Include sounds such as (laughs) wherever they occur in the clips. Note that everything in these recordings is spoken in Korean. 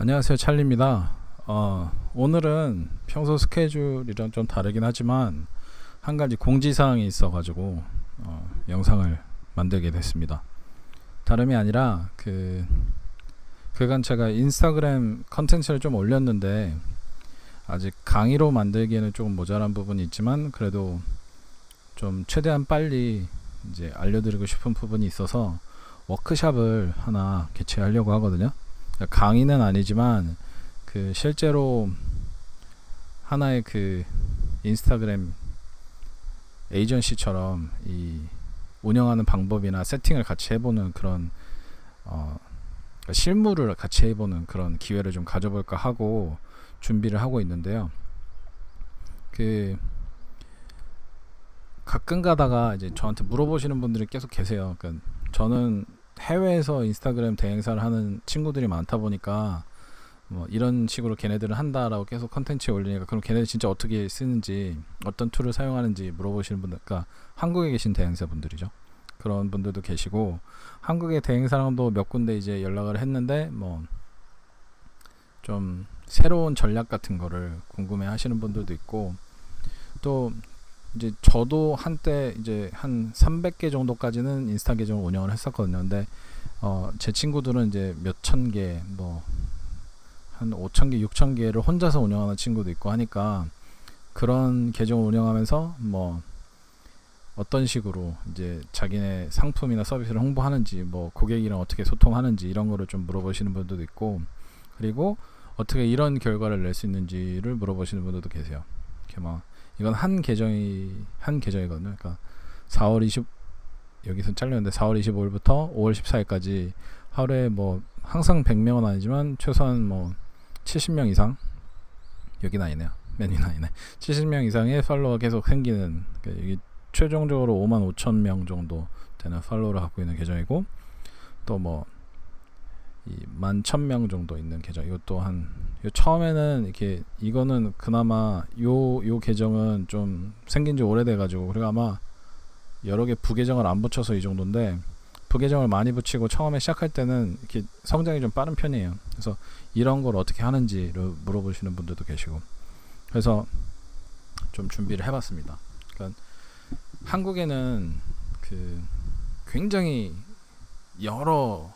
안녕하세요 찰리입니다. 어, 오늘은 평소 스케줄이랑 좀 다르긴 하지만 한 가지 공지사항이 있어 가지고 어, 영상을 만들게 됐습니다. 다름이 아니라 그 그간 제가 인스타그램 컨텐츠를 좀 올렸는데 아직 강의로 만들기에는 조금 모자란 부분이 있지만 그래도 좀 최대한 빨리 이제 알려드리고 싶은 부분이 있어서 워크샵을 하나 개최하려고 하거든요. 강의는 아니지만 그 실제로 하나의 그 인스타그램 에이전시처럼 이 운영하는 방법이나 세팅을 같이 해보는 그런 어 그러니까 실무를 같이 해보는 그런 기회를 좀 가져볼까 하고 준비를 하고 있는데요. 그 가끔 가다가 이제 저한테 물어보시는 분들이 계속 계세요. 그러니까 저는 해외에서 인스타그램 대행사를 하는 친구들이 많다 보니까 뭐 이런 식으로 걔네들은 한다라고 계속 컨텐츠에 올리니까 그럼 걔네들 진짜 어떻게 쓰는지 어떤 툴을 사용하는지 물어보시는 분들 그러니까 한국에 계신 대행사 분들이죠. 그런 분들도 계시고 한국의 대행사랑도 몇 군데 이제 연락을 했는데 뭐 좀 새로운 전략 같은 거를 궁금해 하시는 분들도 있고 또 이제 저도 한때 이제 한 300개 정도까지는 인스타 계정을 운영을 했었거든요. 근데 어, 제 친구들은 이제 몇천 개, 뭐, 한 5천 개, 6천 개를 혼자서 운영하는 친구도 있고 하니까 그런 계정을 운영하면서 뭐, 어떤 식으로 이제 자기네 상품이나 서비스를 홍보하는지, 뭐, 고객이랑 어떻게 소통하는지 이런 거를 좀 물어보시는 분들도 있고, 그리고 어떻게 이런 결과를 낼 수 있는지를 물어보시는 분들도 계세요. 이렇게 막, 이건 한 계정이 한 계정이거든요. 그러니까 4월 20 여기서 잘렸는데 4월 25일부터 5월 14일까지 하루에 뭐 항상 100명은 아니지만 최소한 뭐 70명 이상 여기는 아니네요. 메뉴는 아니네. 70명 이상의 팔로워가 계속 생기는 그러니까 여기 최종적으로 5만 5천 명 정도 되는 팔로워를 갖고 있는 계정이고 또뭐 이만 천 명 정도 있는 계정 이것도 한 처음에는 이렇게 이거는 그나마 요 요 계정은 좀 생긴 지 오래돼 가지고 그리고 아마 여러 개 부계정을 안 붙여서 이 정도인데 부계정을 많이 붙이고 처음에 시작할 때는 이렇게 성장이 좀 빠른 편이에요. 그래서 이런 걸 어떻게 하는지를 물어보시는 분들도 계시고 그래서 좀 준비를 해봤습니다. 그러니까 한국에는 그 굉장히 여러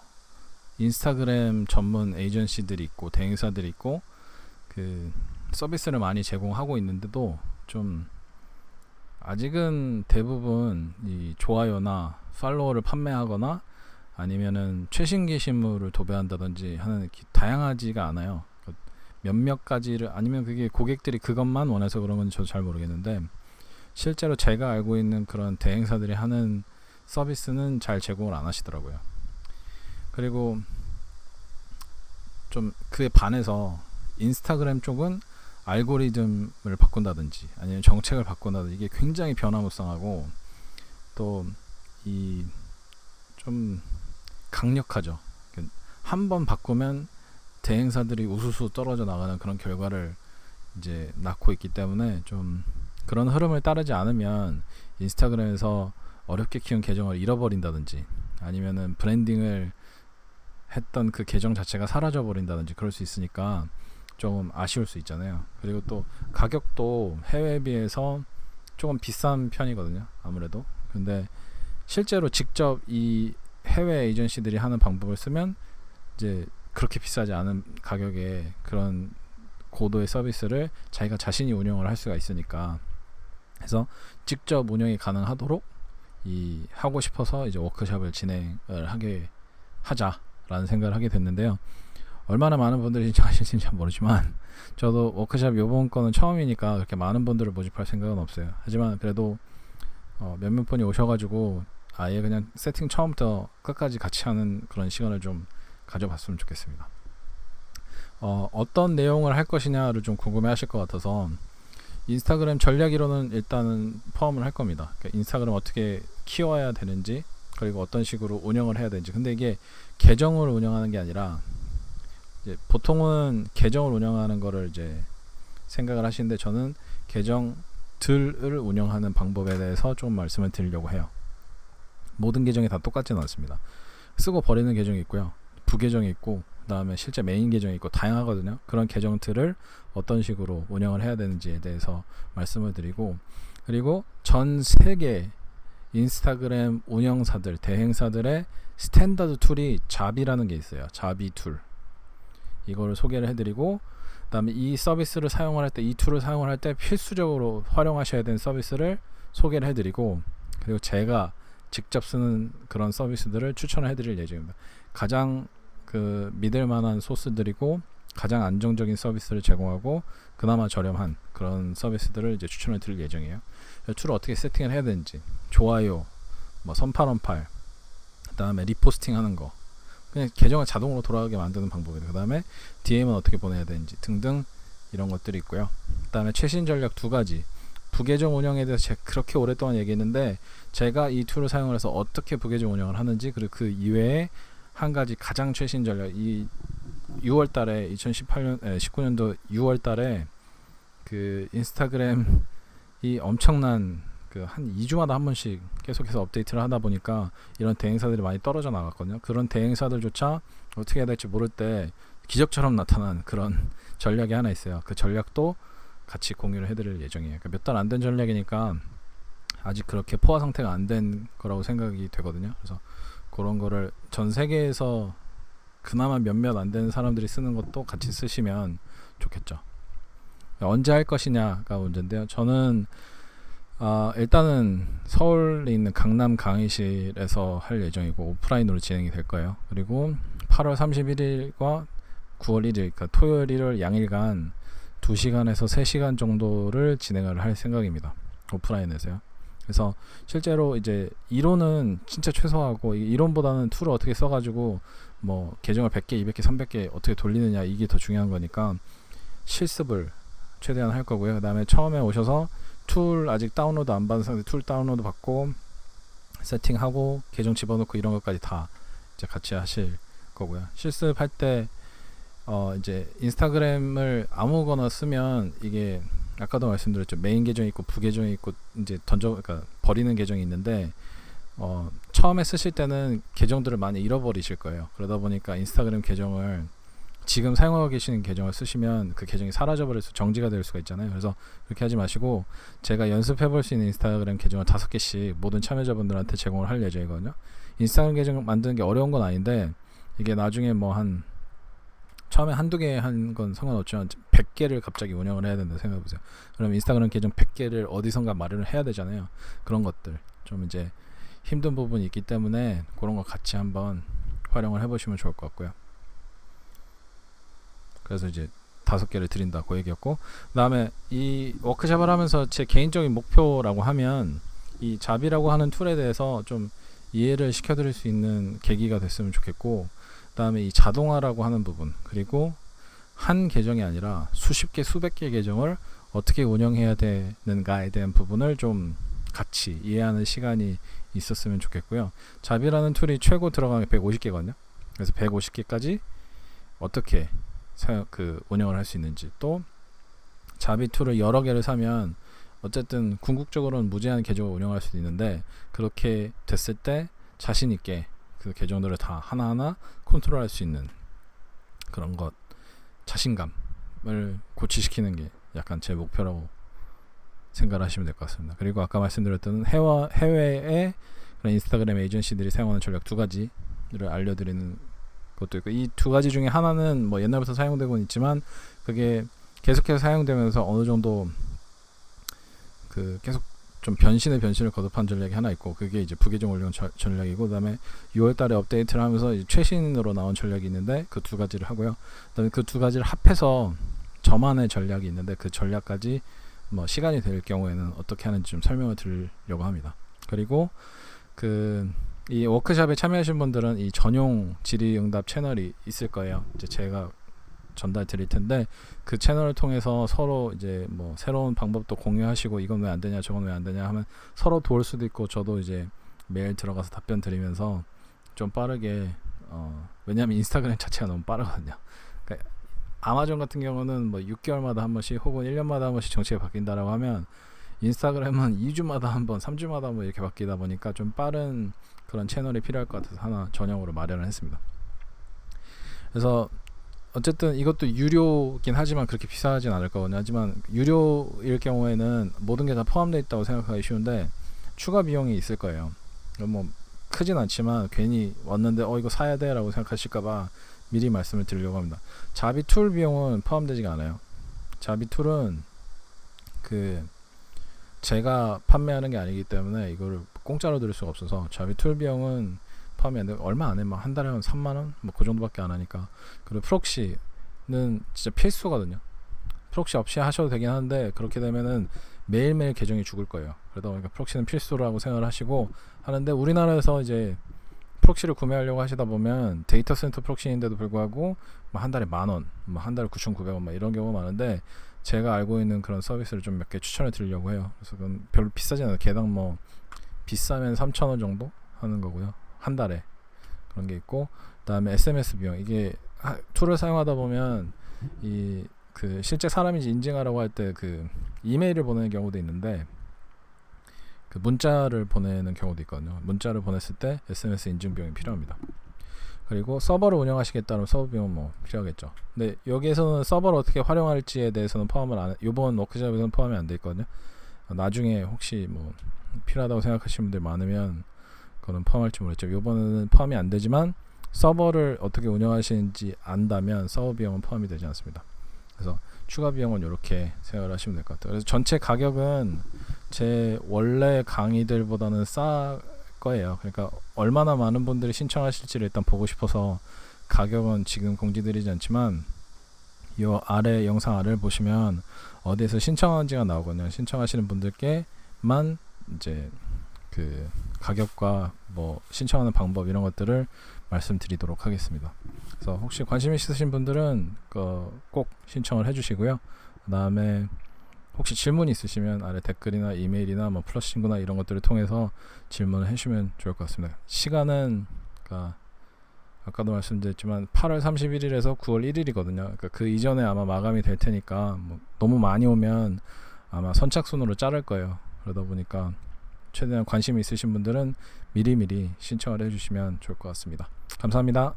인스타그램 전문 에이전시들이 있고 대행사들이 있고 그 서비스를 많이 제공하고 있는데도 좀 아직은 대부분 이 좋아요나 팔로워를 판매하거나 아니면은 최신 게시물을 도배한다든지 하는 다양하지가 않아요. 그 몇몇 가지를 아니면 그게 고객들이 그것만 원해서 그런 건지 저도 잘 모르겠는데 실제로 제가 알고 있는 그런 대행사들이 하는 서비스는 잘 제공을 안 하시더라고요. 그리고 좀 그에 반해서 인스타그램 쪽은 알고리즘을 바꾼다든지 아니면 정책을 바꾼다든지 이게 굉장히 변화무쌍하고 또 이 좀 강력하죠. 한 번 바꾸면 대행사들이 우수수 떨어져 나가는 그런 결과를 이제 낳고 있기 때문에 좀 그런 흐름을 따르지 않으면 인스타그램에서 어렵게 키운 계정을 잃어버린다든지 아니면은 브랜딩을 했던 그 계정 자체가 사라져 버린다든지 그럴 수 있으니까 좀 아쉬울 수 있잖아요. 그리고 또 가격도 해외에 비해서 조금 비싼 편이거든요. 아무래도. 근데 실제로 직접 이 해외 에이전시들이 하는 방법을 쓰면 이제 그렇게 비싸지 않은 가격에 그런 고도의 서비스를 자기가 자신이 운영을 할 수가 있으니까 그래서 직접 운영이 가능하도록 이 하고 싶어서 이제 워크숍을 진행을 하게 하자 라는 생각을 하게 됐는데요. 얼마나 많은 분들이 신청하실지는 잘 모르지만 저도 워크샵 요번 거는 처음이니까 그렇게 많은 분들을 모집할 생각은 없어요. 하지만 그래도 어, 몇몇 분이 오셔가지고 아예 그냥 세팅 처음부터 끝까지 같이 하는 그런 시간을 좀 가져봤으면 좋겠습니다. 어, 어떤 내용을 할 것이냐를 좀 궁금해 하실 것 같아서 인스타그램 전략이로는 일단은 포함을 할 겁니다. 그러니까 인스타그램 어떻게 키워야 되는지 그리고 어떤 식으로 운영을 해야 되는지 근데 이게 계정을 운영하는 게 아니라 보통은 계정을 운영하는 거를 이제 생각을 하시는데 저는 계정들을 운영하는 방법에 대해서 좀 말씀을 드리려고 해요. 모든 계정이 다 똑같지는 않습니다. 쓰고 버리는 계정이 있고요. 부계정이 있고 그다음에 실제 메인 계정이 있고 다양하거든요. 그런 계정들을 어떤 식으로 운영을 해야 되는지에 대해서 말씀을 드리고 그리고 전 세계 인스타그램 운영사들 대행사들의 스탠다드 툴이 잡이라는 게 있어요. 잡이 툴. 이거를 소개를 해드리고 그다음에 이 서비스를 사용을 할 때 이 툴을 사용을 할 때 필수적으로 활용하셔야 되는 서비스를 소개를 해드리고 그리고 제가 직접 쓰는 그런 서비스들을 추천을 해드릴 예정입니다. 가장 그 믿을 만한 소스들이고 가장 안정적인 서비스를 제공하고 그나마 저렴한 그런 서비스들을 이제 추천을 드릴 예정이에요. 툴을 어떻게 세팅을 해야 되는지 좋아요, 뭐 선팔원팔, 그 다음에 리포스팅 하는 거 그냥 계정을 자동으로 돌아가게 만드는 방법이에요. 그 다음에 DM은 어떻게 보내야 되는지 등등 이런 것들이 있고요. 그 다음에 최신 전략 두 가지. 부계정 운영에 대해서 제가 그렇게 오랫동안 얘기했는데 제가 이 툴을 사용을 해서 어떻게 부계정 운영을 하는지 그리고 그 이외에 한 가지 가장 최신 전략 이 6월 달에 2018년 에, 19년도 6월 달에 그 인스타그램 이 엄청난 그 한 2주마다 한 번씩 계속해서 업데이트를 하다 보니까 이런 대행사들이 많이 떨어져 나갔거든요. 그런 대행사들조차 어떻게 해야 될지 모를 때 기적처럼 나타난 그런 (laughs) 전략이 하나 있어요. 그 전략도 같이 공유를 해드릴 예정이에요. 그러니까 몇달 안 된 전략이니까 아직 그렇게 포화 상태가 안 된 거라고 생각이 되거든요. 그래서 그런 거를 전 세계에서 그나마 몇몇 안 되는 사람들이 쓰는 것도 같이 쓰시면 좋겠죠. 언제 할 것이냐가 문제인데요. 저는 아, 일단은 서울에 있는 강남 강의실에서 할 예정이고 오프라인으로 진행이 될 거예요. 그리고 8월 31일과 9월 1일, 그러니까 토요일, 일요일 양일간 2시간에서 3시간 정도를 진행을 할 생각입니다. 오프라인에서요. 그래서 실제로 이제 이론은 진짜 최소화하고 이 이론보다는 툴을 어떻게 써가지고 뭐 계정을 100개, 200개, 300개 어떻게 돌리느냐 이게 더 중요한 거니까 실습을 최대한 할 거고요. 그 다음에 처음에 오셔서 툴 아직 다운로드 안 받은 상태 툴 다운로드 받고 세팅하고 계정 집어넣고 이런 것까지 다 이제 같이 하실 거고요. 실습할 때 어 이제 인스타그램을 아무거나 쓰면 이게 아까도 말씀드렸죠. 메인 계정이 있고 부계정이 있고 이제 던져 그러니까 버리는 계정이 있는데 어 처음에 쓰실 때는 계정들을 많이 잃어버리실 거예요. 그러다 보니까 인스타그램 계정을 지금 사용하고 계시는 계정을 쓰시면 그 계정이 사라져버릴 수 정지가 될 수가 있잖아요. 그래서 그렇게 하지 마시고 제가 연습해 볼 수 있는 인스타그램 계정을 다섯 개씩 모든 참여자분들한테 제공을 할 예정이거든요. 인스타그램 계정 만드는 게 어려운 건 아닌데 이게 나중에 뭐 한 처음에 한두 개 한 건 상관없지만 100개를 갑자기 운영을 해야 된다 생각해 보세요. 그럼 인스타그램 계정 100개를 어디선가 마련을 해야 되잖아요. 그런 것들 좀 이제 힘든 부분이 있기 때문에 그런 거 같이 한번 활용을 해보시면 좋을 것 같고요. 그래서 이제 다섯 개를 드린다 그 얘기였고 그다음에 이 워크숍을 하면서 제 개인적인 목표라고 하면 이 잡이라고 하는 툴에 대해서 좀 이해를 시켜드릴 수 있는 계기가 됐으면 좋겠고 그다음에 이 자동화라고 하는 부분 그리고 한 계정이 아니라 수십 개 수백 개 계정을 어떻게 운영해야 되는가에 대한 부분을 좀 같이 이해하는 시간이 있었으면 좋겠고요. 잡이라는 툴이 최고 들어가면 150개거든요. 그래서 150개까지 어떻게 그 운영을 할 수 있는지 또 자비 툴을 여러 개를 사면 어쨌든 궁극적으로는 무제한 계정을 운영할 수도 있는데 그렇게 됐을 때 자신 있게 그 계정들을 다 하나하나 컨트롤할 수 있는 그런 것 자신감을 고취시키는 게 약간 제 목표라고 생각을 하시면 될 것 같습니다. 그리고 아까 말씀드렸던 해외 해외의 그런 인스타그램 에이전시들이 사용하는 전략 두 가지를 알려드리는 것도 있고 이 두 가지 중에 하나는 뭐 옛날부터 사용되고 있지만 그게 계속해서 사용되면서 어느 정도 그 계속 좀 변신의 변신을 거듭한 전략이 하나 있고 그게 이제 부계정 올리는 전략이고 그다음에 6월달에 업데이트를 하면서 최신으로 나온 전략이 있는데 그 두 가지를 하고요. 그다음에 그 두 가지를 합해서 저만의 전략이 있는데 그 전략까지 뭐 시간이 될 경우에는 어떻게 하는지 좀 설명을 드리려고 합니다. 그리고 그 이 워크숍에 참여하신 분들은 이 전용 질의응답 채널이 있을 거예요. 이제 제가 전달 드릴 텐데 그 채널을 통해서 서로 이제 뭐 새로운 방법도 공유하시고 이건 왜 안 되냐 저건 왜 안 되냐 하면 서로 도울 수도 있고 저도 이제 매일 들어가서 답변 드리면서 좀 빠르게 어 왜냐하면 인스타그램 자체가 너무 빠르거든요. 그러니까 아마존 같은 경우는 뭐 6개월마다 한 번씩 혹은 1년마다 한 번씩 정책이 바뀐다라고 하면 인스타그램은 2주마다 한 번, 3주마다 한 번 이렇게 바뀌다 보니까 좀 빠른 그런 채널이 필요할 것 같아서 하나 전용으로 마련을 했습니다. 그래서 어쨌든 이것도 유료긴 하지만 그렇게 비싸진 않을 거거든요. 하지만 유료일 경우에는 모든 게 다 포함되어 있다고 생각하기 쉬운데 추가 비용이 있을 거예요. 뭐 크진 않지만 괜히 왔는데 어 이거 사야 돼라고 생각하실까봐 미리 말씀을 드리려고 합니다. 자비 툴 비용은 포함되지가 않아요. 자비 툴은 그 제가 판매하는 게 아니기 때문에 이거를 공짜로 드릴 수가 없어서 자비 툴 비용은 포함이 안 돼. 얼마 안 해. 막 한 달에 한 3만 원? 뭐 그 정도밖에 안 하니까. 그리고 프록시는 진짜 필수거든요. 프록시 없이 하셔도 되긴 하는데 그렇게 되면은 매일매일 계정이 죽을 거예요. 그러다 보니까 프록시는 필수라고 생각을 하시고 하는데 우리나라에서 이제 프록시를 구매하려고 하시다 보면 데이터 센터 프록시인데도 불구하고 뭐 한 달에 만 원, 뭐 한 달에 9,900원 막 이런 경우가 많은데 제가 알고 있는 그런 서비스를 좀 몇 개 추천해 드리려고 해요. 그래서 그건 별로 비싸지 않아요. 개당 뭐 비싸면 3,000원 정도 하는 거고요. 한 달에 그런 게 있고 그다음에 SMS 비용 이게 하- 툴을 사용하다 보면 이 그 실제 사람인지 인증하라고 할 때 그 이메일을 보내는 경우도 있는데 그 문자를 보내는 경우도 있거든요. 문자를 보냈을 때 SMS 인증 비용이 필요합니다. 그리고 서버를 운영하시겠다면 서버 비용 뭐 필요하겠죠. 근데 여기에서는 서버를 어떻게 활용할지에 대해서는 포함을 안 이번 워크숍에서는 포함이 안 돼 있거든요. 나중에 혹시 뭐 필요하다고 생각하시는 분들 많으면 그거는 포함할지 모르겠죠. 이번에는 포함이 안 되지만 서버를 어떻게 운영하시는지 안다면 서버 비용은 포함이 되지 않습니다. 그래서 추가 비용은 이렇게 생각을 하시면 될 것 같아요. 그래서 전체 가격은 제 원래 강의들보다는 싸 거예요. 그러니까 얼마나 많은 분들이 신청하실지를 일단 보고 싶어서 가격은 지금 공지드리지 않지만 이 아래 영상 아래를 보시면 어디에서 신청한지가 나오거든요. 신청하시는 분들께만 이제 그 가격과 뭐 신청하는 방법 이런 것들을 말씀드리도록 하겠습니다. 그래서 혹시 관심 있으신 분들은 그꼭 신청을 해주시고요. 그 다음에 혹시 질문 있으시면 아래 댓글이나 이메일이나 뭐 플러스 친구나 이런 것들을 통해서 질문을 해주시면 좋을 것 같습니다. 시간은 그러니까 아까도 말씀드렸지만 8월 31일에서 9월 1일이거든요. 그러니까 그 이전에 아마 마감이 될 테니까 뭐 너무 많이 오면 아마 선착순으로 자를 거예요. 그러다 보니까 최대한 관심 있으신 분들은 미리미리 신청을 해주시면 좋을 것 같습니다. 감사합니다.